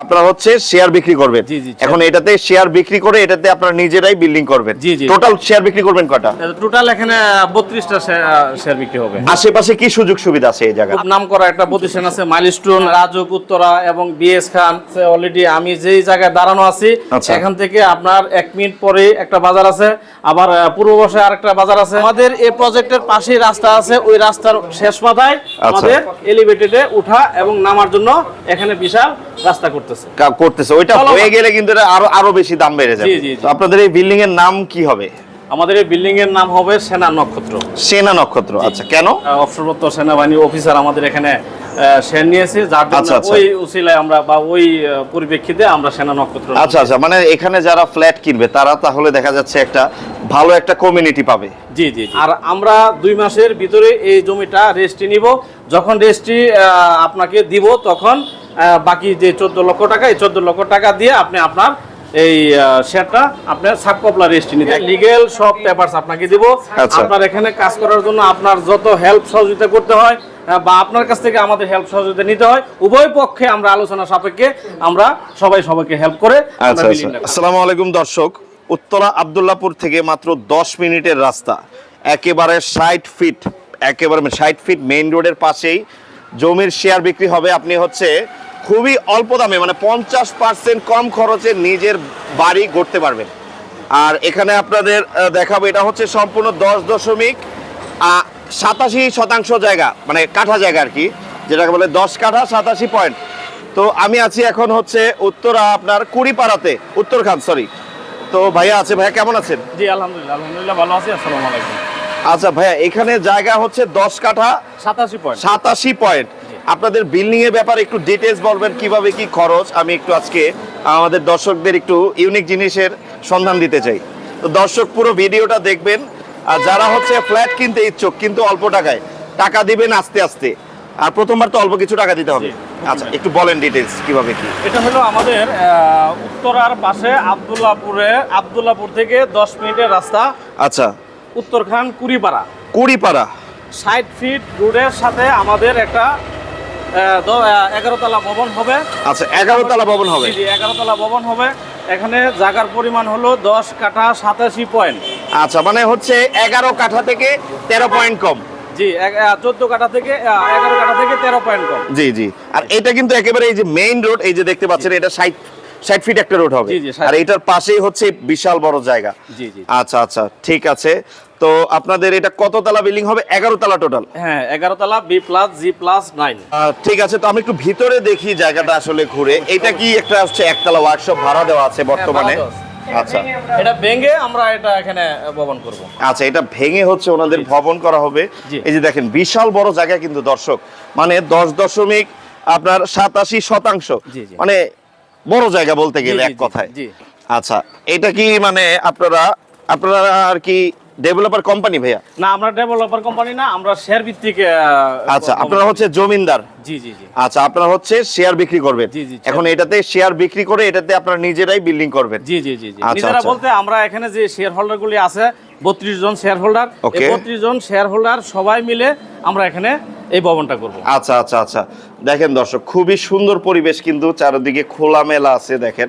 আপনারা হচ্ছে শেয়ার বিক্রি করবেন। এখন এটাতে শেয়ার বিক্রি করে এটাতে আপনারা নিজেরাই বিল্ডিং করবেন। টোটাল শেয়ার বিক্রি করবেন কটা টোটাল এখানে বত্রিশটা শেয়ার বিক্রি হবে। আশেপাশে কি সুযোগ সুবিধা আছে এই জায়গায়? খুব নাম করা একটা প্রতিষ্ঠান আছে মাইলস্টোন রাজক উত্তরা এবং বিএস খান। অলরেডি আমি যেই জায়গায় দাঁড়ানো আছি আচ্ছা। এখান থেকে আপনার এক মিনিট পরে একটা বাজার আছে আবার পূর্ব বসে আরেকটা বাজার আছে। আমাদের এই প্রজেক্টের পাশেই রাস্তা আছে ওই রাস্তার শেষ মাথায় আচ্ছা। আমাদের এলিভেটেডে উঠা এবং নামার জন্য এখানে বিশাল রাস্তা করতেছে। করতেছে। ওইটা হয়ে গেলে কিন্তু এটা আরও আরও বেশি দাম বেড়ে যাবে। আপনাদের এই বিল্ডিং এর নাম কি হবে? আমাদের এই বিল্ডিং এর নাম হবে সেনা নক্ষত্র। সেনা নক্ষত্র। আচ্ছা কেন? অবসরপ্রাপ্ত সেনাবাহিনী অফিসার আমাদের এখানে শেয়ার নিয়েছে যার জন্য আচ্ছা, আচ্ছা। ওই উসিলায় আমরা বা ওই পরিপ্রেক্ষিতে আমরা সেনা নক্ষত্র আচ্ছা আচ্ছা। মানে এখানে যারা ফ্ল্যাট কিনবে তারা তাহলে দেখা যাচ্ছে একটা ভালো একটা কমিউনিটি পাবে। জি জি। আর আমরা দুই মাসের ভিতরে এই জমিটা রেস্ট্রি নিব। যখন রেস্ট্রি আপনাকে দিব তখন বাকি যে চোদ্দ লক্ষ টাকা এই চোদ্দ লক্ষ টাকা দিয়ে আপনি আপনার এই শেয়ারটা আপনার সাবকপলা রেস্ট্রি নিতে লিগেল সব পেপারস আপনাকে দিব। আচ্ছা। আপনার এখানে কাজ করার জন্য আপনার যত হেল্প সহযোগিতা করতে হয় বা আপনার কাছ থেকে আমাদের হেল্প সহযোগিতা নিতে হয় উভয় পক্ষে আমরা আলোচনা সাপেক্ষে আমরা সবাই সবাইকে হেল্প করে আচ্ছা আচ্ছা। আসসালামু আলাইকুম দর্শক। উত্তরা আব্দুল্লাহপুর থেকে মাত্র দশ মিনিটের রাস্তা। একেবারে ষাট ফিট একেবারে ষাট ফিট মেইন রোডের পাশেই জমির শেয়ার বিক্রি হবে। আপনি হচ্ছে খুবই অল্প দামে মানে পঞ্চাশ পার্সেন্ট কম খরচে নিজের বাড়ি গড়তে পারবেন। আর এখানে আপনাদের দেখাবো এটা হচ্ছে সম্পূর্ণ দশ দশমিক সাতাশি শতাংশ জায়গা মানে কাঠা জায়গা আর কি যেটাকে বলে দশ কাঠা সাতাশি পয়েন্ট। তো আমি আছি এখন হচ্ছে উত্তরা আপনার কুড়িপাড়াতে উত্তরখান সরি তো ভাইয়া আছে ভাইয়া কেমন আছেন? জি আলহামদুলিল্লাহ আলহামদুলিল্লাহ ভালো আছি আসসালামু আলাইকুম। আচ্ছা ভাইয়া এখানে জায়গা হচ্ছে দশ কাঠা সাতাশি পয়েন্ট। সাতাশি পয়েন্ট। আপনাদের বিল্ডিং এর ব্যাপারে একটু ডিটেলস বলবেন কীভাবে কি খরচ? আমি একটু আজকে আমাদের দর্শকদের একটু ইউনিক জিনিসের সন্ধান দিতে চাই। তো দর্শক পুরো ভিডিওটা দেখবেন। আর যারা হচ্ছে ফ্ল্যাট কিনতে ইচ্ছুক কিন্তু অল্প টাকায় টাকা দিবেন আস্তে আস্তে। আর প্রথমবার তো অল্প কিছু টাকা দিতে হবে। আচ্ছা একটু বলেন ডিটেলস কীভাবে কি? এটা হলো আমাদের উত্তরার পাশে আবদুল্লাপুরে আবদুল্লাপুর থেকে দশ মিনিটের রাস্তা। আচ্ছা। উত্তরখান কুড়িপাড়া। কুড়িপাড়া। ষাট ফিট রোডের সাথে আমাদের একটা এগারো তলা ভবন হবে। আচ্ছা এগারোতলা ভবন হবে। জি, এগারোতলা ভবন হবে। এখানে জায়গার পরিমাণ হলো দশ কাঠা সাতাশি পয়েন্ট। আচ্ছা মানে হচ্ছে এগারো কাঠা থেকে তেরো পয়েন্ট কম। জি চোদ্দ কাঠা থেকে এগারো কাঠা থেকে তেরো পয়েন্ট কম। জি জি। আর এটা কিন্তু একেবারে এই যে মেইন রোড এই যে দেখতে পাচ্ছেন এটা ষাট ষাট ফিট একটা রোড হবে। জি, জি, 60 আর এটার পাশেই হচ্ছে বিশাল বড় জায়গা। আচ্ছা আচ্ছা ঠিক আছে। তো আপনাদের এটা কত তলা বিল্ডিং হবে? এগারো তলা টোটাল হ্যাঁ এগারো তলা B plus G plus nine ঠিক আছে তো আমি একটু ভিতরে দেখি জায়গাটা আসলে ঘুরে। এটা কি একটা হচ্ছে একতলা ওয়ার্কশপ ভাড়া দেওয়া আছে বর্তমানে? আচ্ছা। এটা ভেঙে আমরা এটা এখানে ভবন করব। আচ্ছা এটা ভেঙে হচ্ছে ওনাদের ভবন করা হবে। এই যে দেখেন বিশাল বড় জায়গা কিন্তু দর্শক। মানে দশ দশমিক আপনার সাতাশি শতাংশ। মানে বড় জায়গা বলতে গেলে এক কথায়। আচ্ছা এটা কি মানে আপনারা আপনারা আর কি ডেভেলপার কোম্পানি ভাইয়া? না আমরা ডেভেলপার কোম্পানি না আমরা শেয়ার ভিত্তিক আচ্ছা। আপনারা হচ্ছে জমিদার জি জি জি। আচ্ছা আপনারা হচ্ছে শেয়ার বিক্রি করবেন। জি, জি, এখন এটাতে শেয়ার বিক্রি করে এটাতে আপনারা নিজেরাই বিল্ডিং করবেন। জি জি জি আচ্ছা, নিজেরা আচ্ছা। বলতে আমরা এখানে যে শেয়ার হোল্ডার গুলি আছে বত্রিশ জন শেয়ার হোল্ডার. বত্রিশ জন শেয়ার হোল্ডার সবাই মিলে আমরা এখানে এই ভবনটা করব। আচ্ছা আচ্ছা আচ্ছা। দেখেন দর্শক খুবই সুন্দর পরিবেশ কিন্তু চারিদিকে খোলামেলা আছে দেখেন।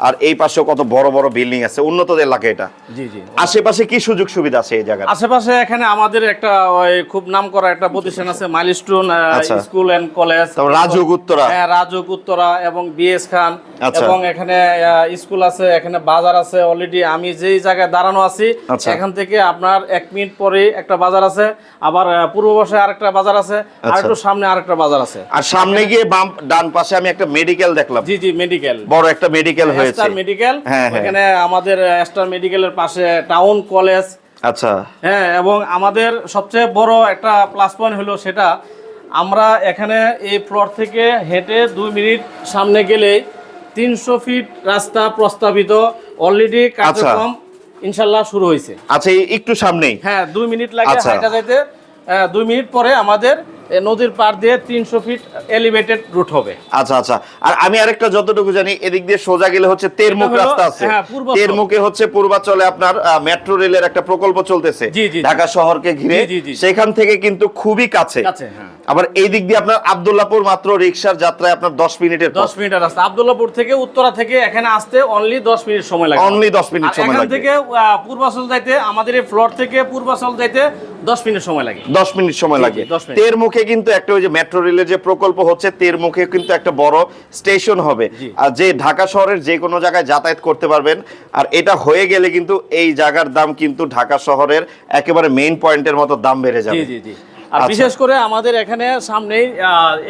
আর এই পাশেও কত বড় বড় বিল্ডিং আছে উন্নত এলাকা এটা জি জি আশেপাশে কি সুযোগ সুবিধা আছে এই জায়গায় আশেপাশে এখানে আমাদের একটা খুব নাম করা একটা প্রতিষ্ঠান আছে milestone. School and college Rajuk Uttara. হ্যাঁ রাজুক উত্তরা এবং বিএস খান আচ্ছা। এবং এখানে স্কুল আছে এখানে বাজার আছে অলরেডি আমি যেই জায়গায় দাঁড়ানো আছি আচ্ছা। এখান থেকে আপনার এক মিনিট পরে একটা বাজার আছে আবার পূর্ব পাশে আরেকটা বাজার আছে আর আচ্ছা। একটু সামনে আরেকটা বাজার আছে আর সামনে গিয়ে বাম ডান পাশে আমি একটা মেডিকেল দেখলাম জি জি মেডিকেল বড় একটা মেডিকেল হয়েছে মেডিকেল হ্যাঁ, হ্যাঁ। এখানে আমাদের স্টার মেডিকেলের পাশে টাউন কলেজ আচ্ছা। হ্যাঁ এবং আমাদের সবচেয়ে বড় একটা প্লাস পয়েন্ট হলো সেটা আমরা এখানে এই ফ্লোর থেকে হেঁটে দুই মিনিট সামনে গেলেই তিনশো ফিট রাস্তা প্রস্তাবিত। অলরেডি কার্যক্রম ইনশাল্লাহ শুরু হয়েছে। আচ্ছা একটু সামনেই। হ্যাঁ দুই মিনিট লাগে আচ্ছা। হাইটা যাইতে। দুই মিনিট পরে আমাদের নদীর পার দিয়ে তিনশো ফিট এলিভেটেড রুট হবে। আচ্ছা আচ্ছা। আর আমি আরেকটা যতটুকু জানি এদিক দিয়ে সোজা গেলে হচ্ছে তেরমুখ রাস্তা আছে। হ্যাঁ। তেরমুখে হচ্ছে পূর্বাচলে আপনার মেট্রো রেলের একটা প্রকল্প চলতেছে। ঢাকা শহরকে ঘিরে। সেখান থেকে কিন্তু খুবই কাছে। হ্যাঁ। আবার এই দিক দিয়ে আপনার আব্দুল্লাহপুর মাত্র রিক্সার যাত্রায় আপনার দশ মিনিটের দশ মিনিটের রাস্তা। আবদুল্লাপুর থেকে উত্তরা থেকে এখানে আসতে অনলি দশ মিনিট সময় লাগে। অনলি দশ মিনিট সময় লাগবে। থেকে পূর্বাচল যাইতে আমাদের এই ফ্লোর থেকে পূর্বাচল যাইতে দশ মিনিট সময় লাগে। দশ মিনিট সময় জি, জি, লাগবে 10 মিনিট। তের মুখে কিন্তু একটা ওই যে মেট্রো রেলের যে প্রকল্প হচ্ছে তের মুখে কিন্তু একটা বড় স্টেশন হবে। আর যে ঢাকা শহরের যে কোনো জায়গায় যাতায়াত করতে পারবেন আর এটা হয়ে গেলে কিন্তু এই জায়গার দাম কিন্তু ঢাকা শহরের একেবারে মেইন পয়েন্টের মতো দাম বেড়ে যাবে। আর আচ্ছা। বিশেষ করে আমাদের এখানে সামনেই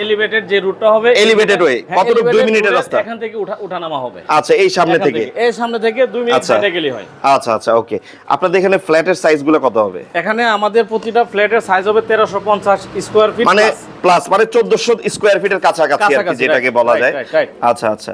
এলিভেটেড যে রুটটা হবে হ্যাঁ, কতটুকু? দুই মিনিটের রাস্তা? এখান থেকে উঠা উঠানামা হবে। আচ্ছা এই সামনে থেকে। এই সামনে থেকে দুই মিনিট আচ্ছা। হেঁটে গেলেই হয়। আচ্ছা আচ্ছা ওকে। আপনাদের এখানে ফ্ল্যাটের সাইজগুলো কত হবে? এখানে আমাদের প্রতিটা ফ্ল্যাটের সাইজ হবে তেরোশো পঞ্চাশ স্কোয়ার ফিট মানে প্লাস মানে চোদ্দশো স্কোয়ার ফিটের কাছাকাছি আর কি যেটাকে বলা যায়. আচ্ছা আচ্ছা।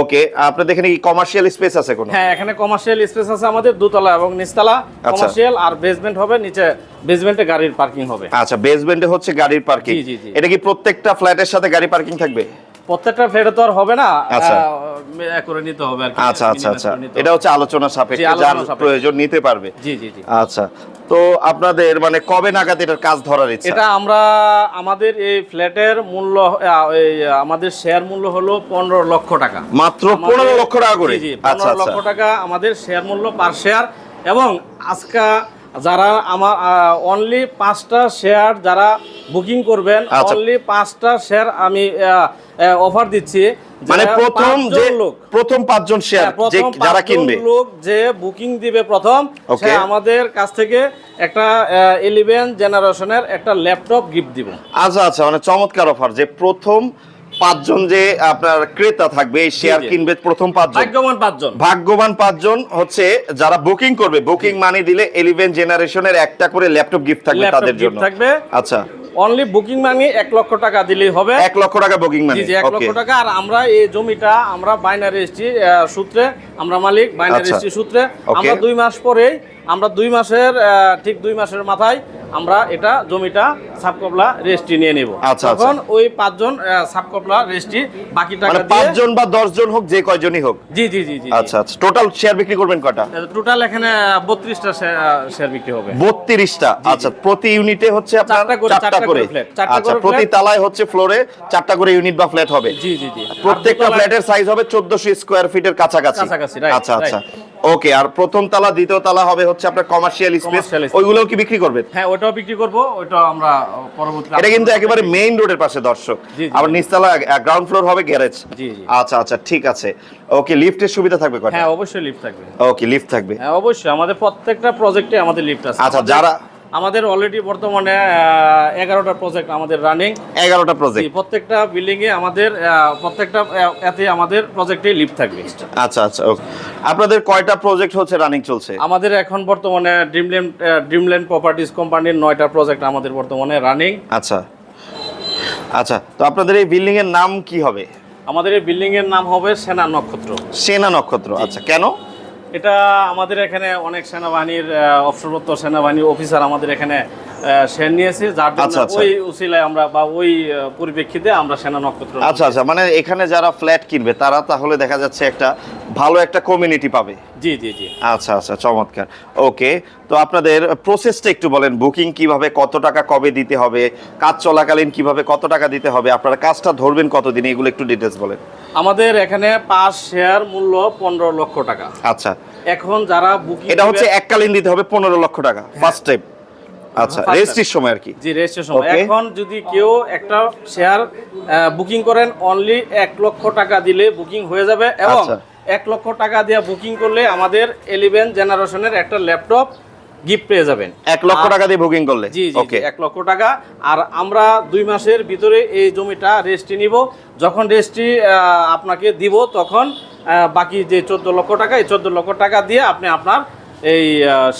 ওকে আপনাদের এখানে কি কমার্শিয়াল স্পেস আছে কোনো? হ্যাঁ এখানে কমার্শিয়াল স্পেস আছে আমাদের দোতলা এবং নিচতলা। কমার্শিয়াল আর বেসমেন্ট হবে নিচে বেসমেন্টে গাড়ির পার্কিং হবে। আচ্ছা বেসমেন্টে হচ্ছে গাড়ির পার্কিং। এটা কি প্রত্যেকটা ফ্ল্যাটের সাথে গাড়ি পার্কিং থাকবে? প্রত্যেকটা ফ্ল্যাটে তো আর হবে না। আচ্ছা। করে নিতে হবে আর আচ্ছা আচ্ছা আচ্ছা। এটা হচ্ছে আলোচনা সাপেক্ষে যার প্রয়োজন নিতে পারবে। জি জি জি। আচ্ছা তো আপনাদের মানে কবে নাগাদ এটার কাজ ধরার ইচ্ছা? এটা আমরা আমাদের এই ফ্ল্যাটের মূল্য এই আমাদের শেয়ার মূল্য হলো পনেরো লক্ষ টাকা। মাত্র পনেরো লক্ষ টাকা করে? জি, আচ্ছা 15 আচ্ছা লক্ষ টাকা আমাদের শেয়ার মূল্য পার শেয়ার এবং আজকে যারা আমার অনলি পাঁচটা শেয়ার যারা বুকিং করবেন আচ্ছা। অনলি পাঁচটা শেয়ার আমি অফার দিচ্ছি। মানে প্রথম যে লোক। প্রথম পাঁচজন শেয়ার হ্যাঁ, যারা কিনবে। লোক যে বুকিং দিবে প্রথম সে আমাদের কাছ থেকে একটা ইলেভেন জেনারেশনের একটা ল্যাপটপ গিফট দিব। আচ্ছা আচ্ছা মানে চমৎকার অফার যে প্রথম পাঁচজন যে আপনার ক্রেতা থাকবে এই শেয়ার কিনবে প্রথম পাঁচজন। ভাগ্যবান পাঁচজন। ভাগ্যবান পাঁচজন হচ্ছে যারা বুকিং করবে। বুকিং মানি দিলে ইলেভেন জেনারেশনের একটা করে ল্যাপটপ গিফট থাকবে তাদের জন্য। থাকবে। আচ্ছা। অনলি বুকিং মানি এক লক্ষ টাকা দিলেই হবে। এক লক্ষ টাকা বুকিং মানি জি এক লক্ষ টাকা। আর আমরা এই জমিটা আমরা বাইনারি রেজিস্ট্রি সূত্রে আমরা মালিক বাইনারি আচ্ছা। রেজিস্ট্রি সূত্রে আমরা দুই মাস পরেই আমরা দুই মাসের ঠিক দুই মাসের মাথায় আমরা এটা জমিটা সাবকপলা রেজিস্ট্রি নিয়ে নেব। আচ্ছা, তখন ওই পাঁচজন সাবকপলা রেজিস্ট্রি বাকি টাকা মানে দিয়ে পাঁচজন বা দশজন হোক যে কয়জনই হোক। জি জি জি জি আচ্ছা আচ্ছা। টোটাল শেয়ার বিক্রি করবেন কয়টা? টোটাল এখানে বত্রিশটা শেয়ার বিক্রি হবে। বত্রিশটা। আচ্ছা প্রতি ইউনিটে হচ্ছে আপনার চারটা করে- আচ্ছা প্রতি। তালায় হচ্ছে ফ্লোরে চারটা করে ইউনিট বা ফ্ল্যাট হবে। জি জি জি। প্রত্যেকটা ফ্ল্যাটের সাইজ হবে চোদ্দশো স্কোয়ার ফিটের কাছাকাছি। আচ্ছা আচ্ছা। ওকে আর প্রথম তালা দ্বিতীয় তালা হবে হচ্ছে আপনার কমার্শিয়াল স্পেস ওইগুলোও কি বিক্রি করবেন? হ্যাঁ ওটাও বিক্রি করব ওটা আমরা পরবর্তী এটা কিন্তু একেবারে মেইন রোডের পাশে দর্শক। আবার নিচতলা গ্রাউন্ড ফ্লোর হবে গ্যারেজ জি, জি। আচ্ছা আচ্ছা ঠিক আছে। ওকে লিফটের সুবিধা থাকবে কত হ্যাঁ অবশ্যই লিফট থাকবে। ওকে লিফট থাকবে। হ্যাঁ অবশ্যই আমাদের প্রত্যেকটা প্রজেক্টে আমাদের লিফট আছে। আচ্ছা, যারা- আমাদের অলরেডি বর্তমানে এগারোটা প্রজেক্ট আমাদের রানিং এগারোটা প্রজেক্ট প্রত্যেকটা বিল্ডিং এ আমাদের প্রত্যেকটা এতে আমাদের প্রজেক্টে লিফট থাকবে। আচ্ছা আচ্ছা ওকে। আপনাদের কয়টা প্রজেক্ট হচ্ছে রানিং চলছে? আমাদের এখন বর্তমানে ড্রিমল্যান্ড ড্রিমল্যান্ড প্রপার্টিজ কোম্পানির নয়টা প্রজেক্ট আমাদের বর্তমানে রানিং আচ্ছা আচ্ছা তো আপনাদের এই বিল্ডিং এর নাম কি হবে? আমাদের এই বিল্ডিং এর নাম হবে সেনা নক্ষত্র। সেনা নক্ষত্র আচ্ছা কেন? এটা আমাদের এখানে অনেক সেনাবাহিনীর অবসরপ্রাপ্ত সেনাবাহিনীর অফিসার আমাদের এখানে শেয়ার নিয়েছে যার জন্য আচ্ছা, আচ্ছা। ওই উসিলায় আমরা বা ওই পরিপ্রেক্ষিতে আমরা সেনা নক্ষত্র আচ্ছা আচ্ছা মানে এখানে যারা ফ্ল্যাট কিনবে তারা তাহলে দেখা যাচ্ছে একটা ভালো একটা কমিউনিটি পাবে। জি জি জি। আচ্ছা আচ্ছা চমৎকার। ওকে তো আপনাদের প্রসেসটা একটু বলেন বুকিং কীভাবে কত টাকা কবে দিতে হবে কাজ চলাকালীন কীভাবে কত টাকা দিতে হবে আপনারা কাজটা ধরবেন কতদিন এগুলো একটু ডিটেলস বলেন। আমাদের এখানে পাঁচ শেয়ার মূল্য পনেরো লক্ষ টাকা। আচ্ছা। এখন যারা বুকিং এটা হচ্ছে এককালীন দিতে হবে পনেরো লক্ষ টাকা ফার্স্ট টাইম আচ্ছা রেজিস্ট্রির সময় আর কি? জি রেজিস্ট্রেশন Okay. এখন যদি কেউ একটা শেয়ার বুকিং করেন অনলি এক লক্ষ টাকা দিলে বুকিং হয়ে যাবে এবং আচ্ছা। এক লক্ষ টাকা দিয়ে বুকিং করলে আমাদের ইলেভেন জেনারেশনের একটা ল্যাপটপ গিফট পেয়ে যাবেন। এক লক্ষ টাকা দিয়ে বুকিং করলে? জি জি ওকে এক লক্ষ টাকা। আর আমরা দুই মাসের ভিতরে এই জমিটা রেজিস্ট্রি নিব। যখন রেজিস্ট্রি আপনাকে দিব তখন বাকি যে চোদ্দ লক্ষ টাকা এই চোদ্দ লক্ষ টাকা দিয়ে আপনি আপনার এই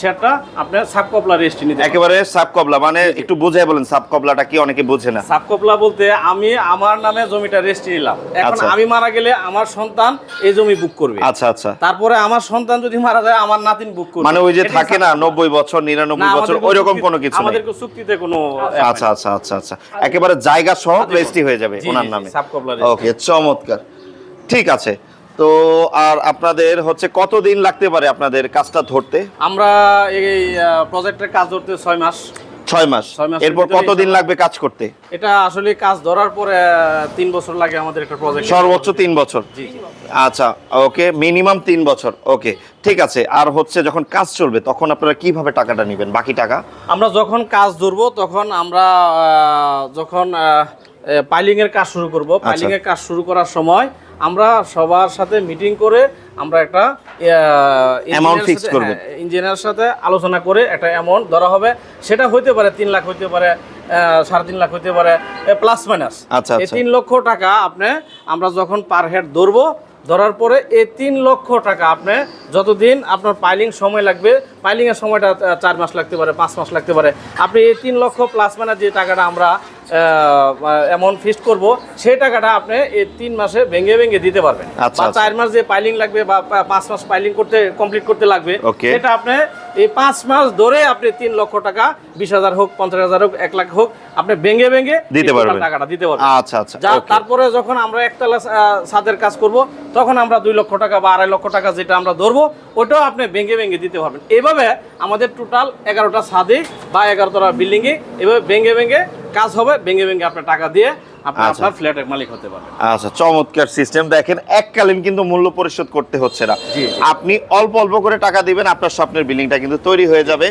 শেয়ারটা আপনার সাবকপলা রেজিস্ট্রি নিতে একেবারে সাব কবলা মানে একটু বুঝাই বলেন সাব কবলাটা কি অনেকে বোঝে না? সাবকপলা বলতে আমি আমার নামে জমিটা রেজিস্ট্রি নিলাম। এখন আচ্ছা। আমি মারা গেলে আমার সন্তান এই জমি বুক করবে। আচ্ছা আচ্ছা। তারপরে আমার সন্তান যদি মারা যায় আমার নাতিন বুক করবে। মানে ওই যে থাকে না সাবকপলা। নব্বই বছর না, নিরানব্বই আমাদের বছর কোনো ওই রকম কোনো কিছু নেই। আমাদের কোনো চুক্তিতে কোনো আচ্ছা আচ্ছা আচ্ছা আচ্ছা। একেবারে জায়গা সহ রেজিস্ট্রি হয়ে যাবে ওনার নামে। সাবকপলা। ওকে চমৎকার। ঠিক আছে। তো আর আপনাদের হচ্ছে কতদিন লাগতে পারে আপনাদের কাজটা ধরতে? আমরা এই প্রজেক্টের কাজ ধরতে ছয় মাস। ছয় মাস। এরপর কতদিন লাগবে কাজ করতে? এটা আসলে কাজ ধরার পরে তিন বছর লাগে আমাদের একটা প্রজেক্ট সর্বোচ্চ তিন বছর? আচ্ছা ওকে মিনিমাম তিন বছর ওকে ঠিক আছে। আর হচ্ছে যখন কাজ চলবে তখন আপনারা কীভাবে টাকাটা নেবেন? বাকি টাকা? আমরা যখন কাজ ধরবো তখন আমরা যখন পাইলিং এর কাজ শুরু করব। আচ্ছা। পাইলিং এর কাজ শুরু করার সময় আমরা সবার সাথে মিটিং করে আমরা একটা Amount fix করবেন। ইঞ্জিনিয়ার সাথে আলোচনা করে একটা অ্যামাউন্ট ধরা হবে সেটা হইতে পারে তিন লাখ হইতে পারে সাড়ে তিন লাখ হইতে পারে প্লাস মাইনাস আচ্ছা, এই আচ্ছা। তিন লক্ষ টাকা আপনি আমরা যখন পার হেড ধরবো ধরার পরে এই তিন লক্ষ টাকা আপনি যতদিন আপনার পাইলিং সময় লাগবে পাইলিং এর সময়টা চার মাস লাগতে পারে পাঁচ মাস লাগতে পারে আপনি এই তিন লক্ষ প্লাস মানে যে টাকাটা আমরা অ্যামাউন্ট ফিক্সড করব সেই টাকাটা আপনি এই তিন মাসে ভেঙে ভেঙে দিতে পারবেন। আচ্ছা, বা আচ্ছা। চার মাস যে পাইলিং লাগবে বা পাঁচ মাস পাইলিং করতে কমপ্লিট করতে লাগবে সেটা আপনি এই পাঁচ মাস ধরে আপনি তিন লক্ষ টাকা বিশ হাজার হোক পঞ্চাশ হাজার হোক এক লাখ হোক আপনি ভেঙে ভেঙে দিতে পারবেন। টাকাটা দিতে পারবেন। আচ্ছা আচ্ছা যা তারপরে যখন আমরা একতলা ছাদের কাজ করব তখন আমরা দুই লক্ষ টাকা বা আড়াই লক্ষ টাকা যেটা আমরা ধরবো ওটাও আপনি ভেঙে ভেঙে দিতে পারবেন। এভাবে আমাদের টোটাল এগারোটা ছাদে বা এগারোটা বিল্ডিংয়ে এভাবে ভেঙে ভেঙে কাজ হবে ভেঙে ভেঙে আপনার টাকা দিয়ে আপনি আচ্ছা। আপনার ফ্ল্যাটের মালিক হতে পারবেন। আচ্ছা চমৎকার সিস্টেম দেখেন এককালীন কিন্তু মূল্য পরিশোধ করতে হচ্ছে না। জি, জি। আপনি অল্প অল্প করে টাকা দিবেন আপনার স্বপ্নের বিল্ডিংটা কিন্তু তৈরি হয়ে যাবে।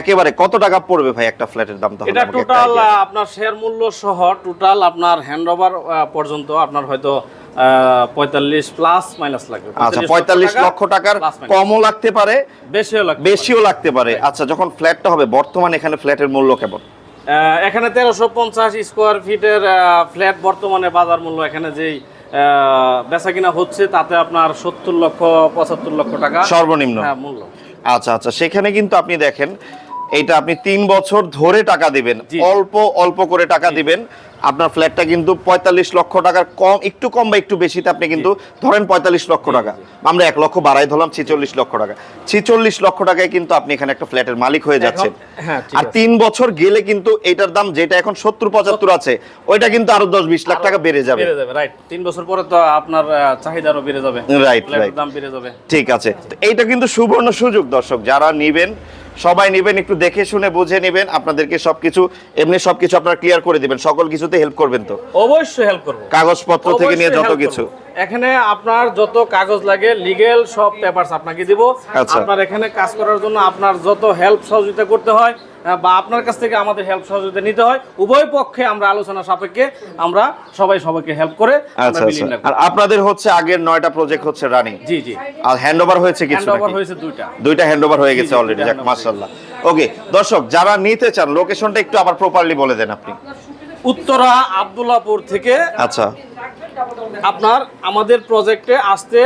একেবারে কত টাকা পড়বে ভাই একটা ফ্ল্যাটের দাম তাহলে এটা টোটাল আপনার শেয়ার মূল্য সহ টোটাল আপনার হ্যান্ড ওভার পর্যন্ত আপনার হয়তো পঁয়তাল্লিশ প্লাস মাইনাস লাগবে। আচ্ছা পঁয়তাল্লিশ লক্ষ টাকার। কমও লাগতে পারে বেশিও লাগবে বেশিও লাগতে পারে। আচ্ছা যখন ফ্ল্যাটটা হবে বর্তমানে এখানে ফ্ল্যাটের মূল্য কেমন? এখানে তেরোশো পঞ্চাশ স্কোয়ার ফিটের ফ্ল্যাট বর্তমানে বাজার মূল্য এখানে যেই বেচা কিনা হচ্ছে তাতে আপনার সত্তর লক্ষ পঁচাত্তর লক্ষ টাকা সর্বনিম্ন। হ্যাঁ, মূল্য। আচ্ছা আচ্ছা সেখানে কিন্তু আপনি দেখেন এটা আপনি তিন বছর ধরে টাকা দিবেন অল্প অল্প করে টাকা দিবেন। আপনার ফ্ল্যাটটা কিন্তু পঁয়তাল্লিশ লক্ষ টাকার কম একটু কম বা একটু বেশিতে আপনি কিন্তু ধরেন পঁয়তাল্লিশ লক্ষ টাকা। আমরা এক লক্ষ বাড়াই ধরলাম ছিচল্লিশ লক্ষ টাকা। ছিচল্লিশ লক্ষ টাকায় কিন্তু আপনি এখানে একটা ফ্ল্যাটের মালিক হয়ে যাচ্ছেন। হ্যাঁ, আর তিন বছর গেলে কিন্তু এটার দাম যেটা এখন সত্তর পঁচাত্তর আছে ওইটা কিন্তু আরও দশ বিশ লাখ টাকা বেড়ে যাবে। রাইট তিন বছর পরে তো আপনার চাহিদা বেড়ে যাবে। ফ্ল্যাটের right. দাম বেড়ে যাবে। ঠিক আছে। এইটা কিন্তু সুবর্ণ সুযোগ দর্শক যারা নিবেন সবাই নেবেন একটু দেখে শুনে বুঝে নেবেন আপনাদেরকে সবকিছু এমনি সবকিছু আপনারা ক্লিয়ার করে দিবেন সকল কিছুতে হেল্প করবেন তো? অবশ্যই হেল্প করব। কাগজপত্র থেকে নিয়ে যত কিছু। এখানে আপনার যত কাগজ লাগে লিগেল সব পেপারস আপনাকে দিব। আচ্ছা। আপনার এখানে কাজ করার জন্য আপনার যত হেল্প সহযোগিতা করতে হয় বা আপনার কাছ থেকে আমাদের হেল্প সহযোগিতা নিতে হয়। উভয় পক্ষে আমরা আলোচনা সাপেক্ষে আমরা সবাই সবাইকে হেল্প করে আচ্ছা আচ্ছা। আর আপনাদের হচ্ছে আগের নয়টা প্রজেক্ট হচ্ছে রানিং জি জি। আর হ্যান্ড ওভার হয়েছে কিছু হ্যান্ড ওভার হয়েছে দুইটা। দুইটা হ্যান্ড ওভার হয়ে গেছে অলরেডি যাক মাশাআল্লাহ। ওকে দর্শক যারা নিতে চান লোকেশনটা একটু আবার প্রপারলি বলে দেন আপনি। উত্তরা আবদুল্লাপুর থেকে আচ্ছা। আপনার আমাদের প্রজেক্টে আসতে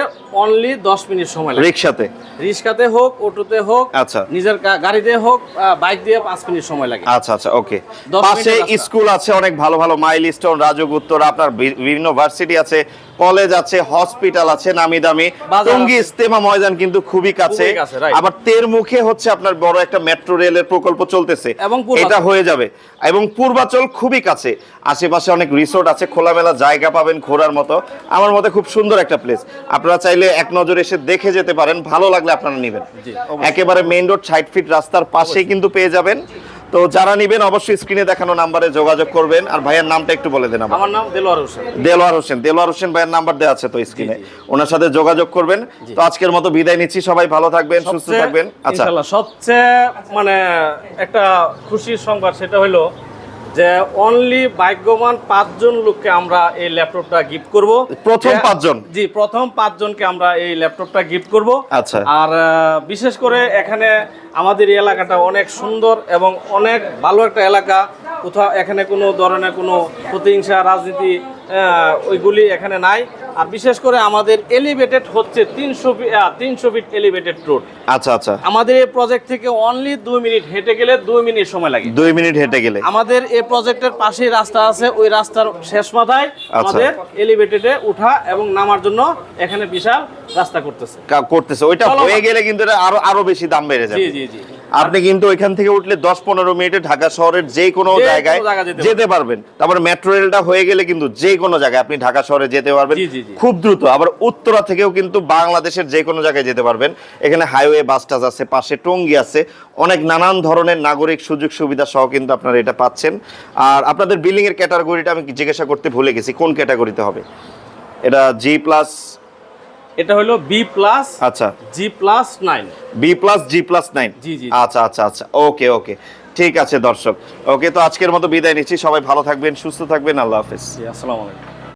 অনলি দশ মিনিট সময় লাগে রিক্সাতে? রিক্সাতে হোক অটোতে হোক আচ্ছা। নিজের গাড়িতে হোক বাইক দিয়ে পাঁচ মিনিট সময় লাগে। আচ্ছা আচ্ছা ওকে। পাশে স্কুল আছে অনেক ভালো ভালো মাইল স্টোন রাজুক উত্তর আপনার বিভিন্ন ভার্সিটি আছে। কলেজ আছে হসপিটাল আছে নামি দামি টঙ্গী ইস্তেমা ময়দান কিন্তু খুবই কাছে. আবার তের মুখে হচ্ছে আপনার বড় একটা মেট্রো রেলের প্রকল্প চলতেছে। এটা হয়ে যাবে। এবং পূর্বাচল খুবই কাছে। আশেপাশে অনেক রিসোর্ট আছে খোলামেলা জায়গা পাবেন ঘোরার মতো। আমার মতে খুব সুন্দর একটা প্লেস আপনারা চাইলে এক নজর এসে দেখে যেতে পারেন। ভালো লাগলে আপনারা নেবেন। একেবারে মেইন রোড ষাট ফিট রাস্তার পাশেই কিন্তু পেয়ে যাবেন। তো যারা নিবেন অবশ্যই স্ক্রিনে দেখানো নাম্বারে যোগাযোগ করবেন। আর ভাইয়ের নামটা একটু বলে দেন আমার নাম দেলোয়ার হোসেন। দেলোয়ার হোসেন। দেলোয়ার হোসেন ভাইয়ের নাম্বার দেওয়া আছে তো স্ক্রিনে। ওনার সাথে যোগাযোগ করবেন। তো আজকের মতো বিদায় নিচ্ছি। সবাই ভালো থাকবেন সুস্থ থাকবেন। আচ্ছা। সবচেয়ে মানে একটা খুশির সংবাদ সেটা হলো যে অনলি ভাগ্যবান পাঁচজন লোককে আমরা এই ল্যাপটপটা গিফট করব। প্রথম পাঁচজন? জি প্রথম পাঁচজনকে আমরা এই ল্যাপটপটা গিফট করব। আচ্ছা। আর বিশেষ করে এখানে আমাদের এই এলাকাটা অনেক সুন্দর এবং অনেক ভালো একটা এলাকা। কোথাও এখানে কোনো ধরনের কোনো প্রতিহিংসা রাজনীতি ওইগুলি এখানে নাই। আর বিশেষ করে আমাদের এলিভেটেড হচ্ছে তিনশো তিনশো ফিট এলিভেটেড রোড আচ্ছা আচ্ছা। আমাদের এই প্রজেক্ট থেকে অনলি দুই মিনিট হেঁটে গেলে দুই মিনিট সময় লাগে। দুই মিনিট হেঁটে গেলে। আমাদের এই প্রজেক্টের পাশেই রাস্তা আছে ওই রাস্তার শেষ মাথায় আচ্ছা। আমাদের এলিভেটেডে উঠা এবং নামার জন্য এখানে বিশাল রাস্তা করতেছে। করতেছে। ওইটা। হয়ে গেলে কিন্তু আরও আরও বেশি দাম বেড়ে যাবে। জি জি। আপনি কিন্তু ওইখান থেকে উঠলে দশ পনেরো মিনিটে ঢাকা শহরের যে কোনো জায়গায় যেতে পারবেন। তারপরে মেট্রো রেলটা হয়ে গেলে কিন্তু যে কোনো জায়গায় আপনি ঢাকা শহরে যেতে পারবেন। খুব দ্রুত। আবার উত্তরা থেকেও কিন্তু বাংলাদেশের যে কোনো জায়গায় যেতে পারবেন। এখানে হাইওয়ে বাস টাস আছে পাশে টঙ্গি আছে। অনেক নানান ধরনের নাগরিক সুযোগ সুবিধা সহ কিন্তু আপনারা এটা পাচ্ছেন। আর আপনাদের বিল্ডিং এর ক্যাটাগরিটা আমি জিজ্ঞাসা করতে ভুলে গেছি। কোন ক্যাটাগরিতে হবে? এটা জি প্লাস এটা হলো বি প্লাস আচ্ছা। G plus nine B plus G plus nine জি, জি। আচ্ছা আচ্ছা আচ্ছা। ওকে ওকে। ঠিক আছে দর্শক। ওকে তো আজকের মতো বিদায় নিচ্ছি। সবাই ভালো থাকবেন সুস্থ থাকবেন। আল্লাহ হাফেজ। আসসালামু আলাইকুম।